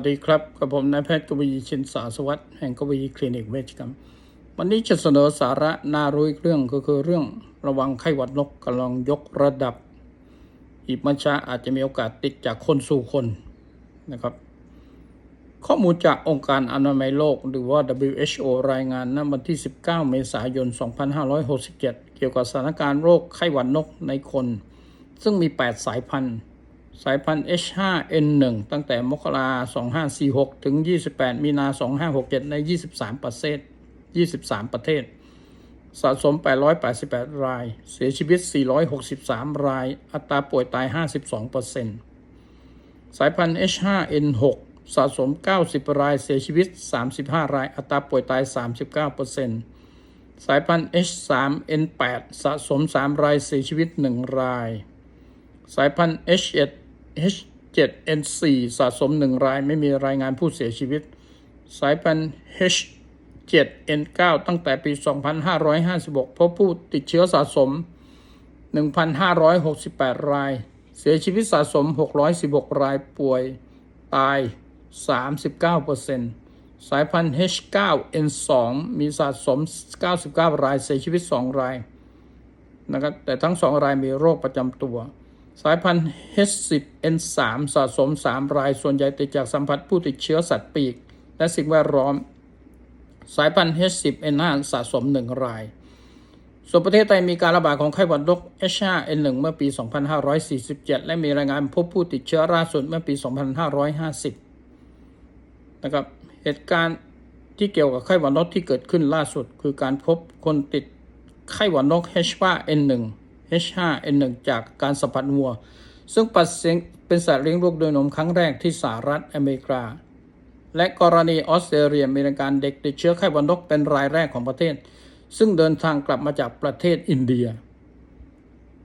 สวัสดีครับกับผมนายแพทย์กวีชินสาสวัสดิ์แห่งกวีคลินิกเวชกรรม วันนี้จะเสนอสาระน่ารู้อีกเรื่องก็คือเรื่องระวังไข้หวัดนกกำลังยกระดับ อีกมัชาอาจจะมีโอกาสติดจากคนสู่คนนะครับ ข้อมูลจากองค์การอนามัยโลกหรือว่า WHO รายงานณวันที่ 19 เมษายน 2567 เกี่ยวกับสถานการณ์โรคไข้หวัดนกในคน ซึ่งมี 8 สายพันธุ์ สายพันธุ์ H5N1 ตั้งแต่มกรา2546 ถึง 28 มีนา 2567 ใน 23 ประเทศ 23 ประเทศ สะสม 888 ราย เสียชีวิต 463 ราย อัตราป่วยตาย 52%สายพันธุ์ H5N6 สะสม 90 ราย เสียชีวิต 35 ราย อัตราป่วยตาย 39%สายพันธุ์ H3N8 สะสม 3 ราย เสียชีวิต 1 ราย สายพันธุ์ H7 H7N4 สะสม 1 รายไม่มีรายงานผู้เสียชีวิต สายพันธุ์ H7N9 ตั้งแต่ปี 2556 พบผู้ติดเชื้อสะสม 1,568 ราย เสียชีวิตสะสม 616 รายป่วยตาย 39%สายพันธุ์ H9N2 มีสะสม 99 ราย เสียชีวิต 2 รายนะครับแต่ทั้ง 2 รายมีโรคประจำตัว สายพันธุ์ H10N3 สะสม 3 ราย ส่วนใหญ่ติดจากสัมผัสผู้ติดเชื้อสัตว์ปีก และสิ่งแวดล้อม สายพันธุ์ H10N5 สะสม 1 ราย ส่วนประเทศไทยมีการระบาดของไข้หวัดนก H5N1 เมื่อปี 2547 และมีรายงานพบผู้ติดเชื้อล่าสุดเมื่อปี 2550 นะครับ เหตุการณ์ที่เกี่ยวกับไข้หวัดนกที่เกิดขึ้นล่าสุด คือการพบคนติดไข้หวัดนก H5N1 H5N1 จากการสัมผัสวัว ซึ่งปัดเสียงเป็นสัตว์เลี้ยงลูกด้วยนมครั้งแรกที่สหรัฐอเมริกา และกรณีออสเตรเลียมีราการเด็กติดเชื้อไข้หวัดนกเป็นรายแรกของประเทศ ซึ่งเดินทางกลับมาจากประเทศอินเดีย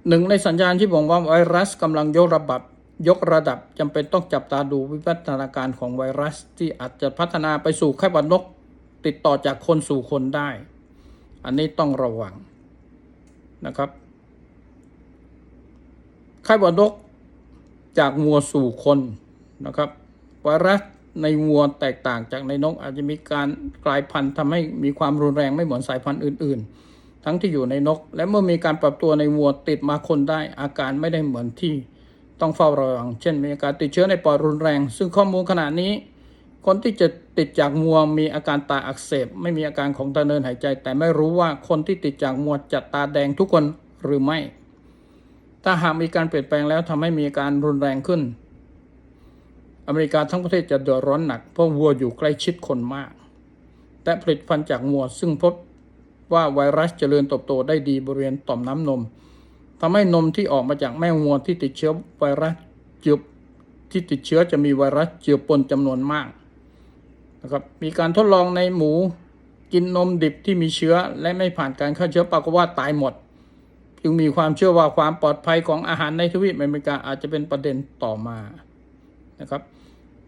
หนึ่งในสัญญาณที่บอกว่าไวรัสกำลังยกระดับยกระดับจำเป็นต้องจับตาดูวิวัฒนาการของไวรัสที่อาจจะพัฒนาไปสู่ไข้หวัดนก ติดต่อจากคนสู่คนได้ อันนี้ต้องระวังนะครับ ไข้หวัดนกจากงัวสู่คนนะครับไวรัสในงัวแตกต่างจากในนกอาจจะมีการกลายพันธุ์ทำให้มีความรุนแรงไม่เหมือนสายพันธุ์อื่น ๆ ทั้งที่อยู่ในนก และเมื่อมีการปรับตัวในวัวติดมาคนได้ อาการไม่ได้เหมือนที่ต้องเฝ้าระวัง เช่น มีอาการติดเชื้อในปอดรุนแรง ซึ่งข้อมูลขณะนี้ คนที่จะติดจากงัวมีอาการตาอักเสบ ไม่มีอาการของทาเดินหายใจ แต่ไม่รู้ว่าคนที่ติดจากงัวจะตาแดงทุกคนหรือไม่ ถ้าหากมีการเปลี่ยนแปลงแล้วทำให้มีการรุนแรงขึ้น อเมริกาทั้งประเทศจะเดือดร้อนหนัก เพราะวัวอยู่ใกล้ชิดคนมาก และผลิตภัณฑ์จากวัวซึ่งพบว่าไวรัสเจริญเติบโตได้ดีบริเวณต่อมน้ำนมทำให้นมที่ออกมาจากแม่วัวที่ติดเชื้อไวรัสเจือที่ติดเชื้อจะมีไวรัสเจือปนจำนวนมากนะครับมีการทดลองในหมูกินนมดิบที่มีเชื้อและไม่ผ่านการฆ่าเชื้อปรากฏว่าตายหมด จึงมีความเชื่อว่าความปลอดภัยของอาหารในทวีปอเมริกาอาจจะเป็นประเด็นต่อมานะครับ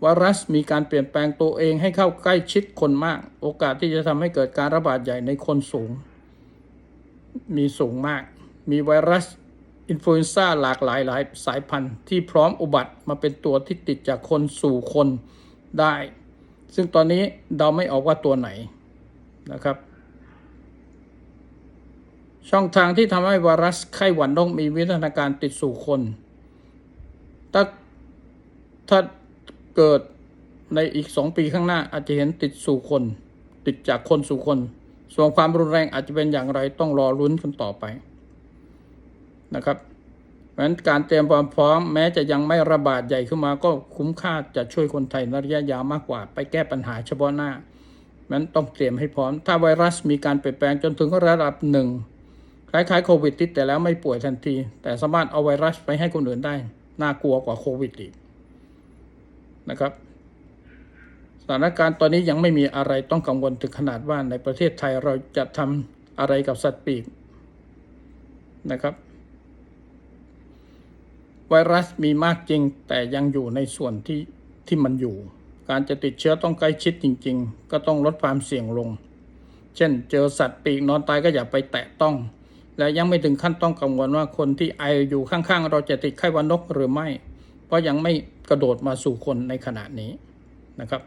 ไวรัสมีการเปลี่ยนแปลงตัวเองให้เข้าใกล้ชิดคนมาก โอกาสที่จะทำให้เกิดการระบาดใหญ่ในคนสูง มีสูงมาก มีไวรัสอินฟลูเอนซ่าหลากหลายหลายสายพันธุ์ที่พร้อมอุบัติมาเป็นตัวที่ติดจากคนสู่คนได้ ซึ่งตอนนี้เดาไม่ออกว่าตัวไหนนะครับ ช่องทางที่ทำให้ไวรัสไข้หวัดนกมีวิวัฒนาการติดสู่คน ถ้าถ้าเกิดในอีกสองปีข้างหน้าอาจจะเห็นติดสู่คน ติดจากคนสู่คน ส่วนความรุนแรงอาจจะเป็นอย่างไรต้องรอรุ้นกันต่อไปนะครับเพราะฉะนั้นการเตรียมความพร้อมแม้จะยังไม่ระบาดใหญ่ขึ้นมาก็คุ้มค่าจะช่วยคนไทยในระยะยาวมากกว่า ไปแก้ปัญหาเฉพาะหน้านั้นต้องเตรียมให้พร้อม ถ้าไวรัสมีการเปลี่ยนแปลงจนถึงระดับหนึ่ง คล้ายๆโควิดติดแต่แล้วไม่ป่วยทันที แต่สามารถเอาไวรัสไปให้คนอื่นได้ น่ากลัวกว่าโควิดอีกนะครับ สถานการณ์ตอนนี้ยังไม่มีอะไรต้องกังวลถึงขนาดว่าในประเทศไทยเราจะทำอะไรกับสัตว์ปีกนะครับ ไวรัสมีมากจริงแต่ยังอยู่ในส่วนที่ที่มันอยู่ การจะติดเชื้อต้องใกล้ชิดจริง ๆ ก็ต้องลดความเสี่ยงลง เช่น เจอสัตว์ปีกนอนตายก็อย่าไปแตะต้อง และยังไม่ถึงขั้นต้องกังวลว่าคนที่ไออยู่ข้างๆ เราจะติดไข้หวัดนกหรือไม่ เพราะยังไม่กระโดดมาสู่คนในขณะนี้นะครับ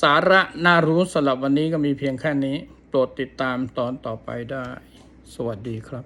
สาระน่ารู้สำหรับวันนี้ก็มีเพียงแค่นี้ โปรดติดตามตอนต่อไปได้ สวัสดีครับ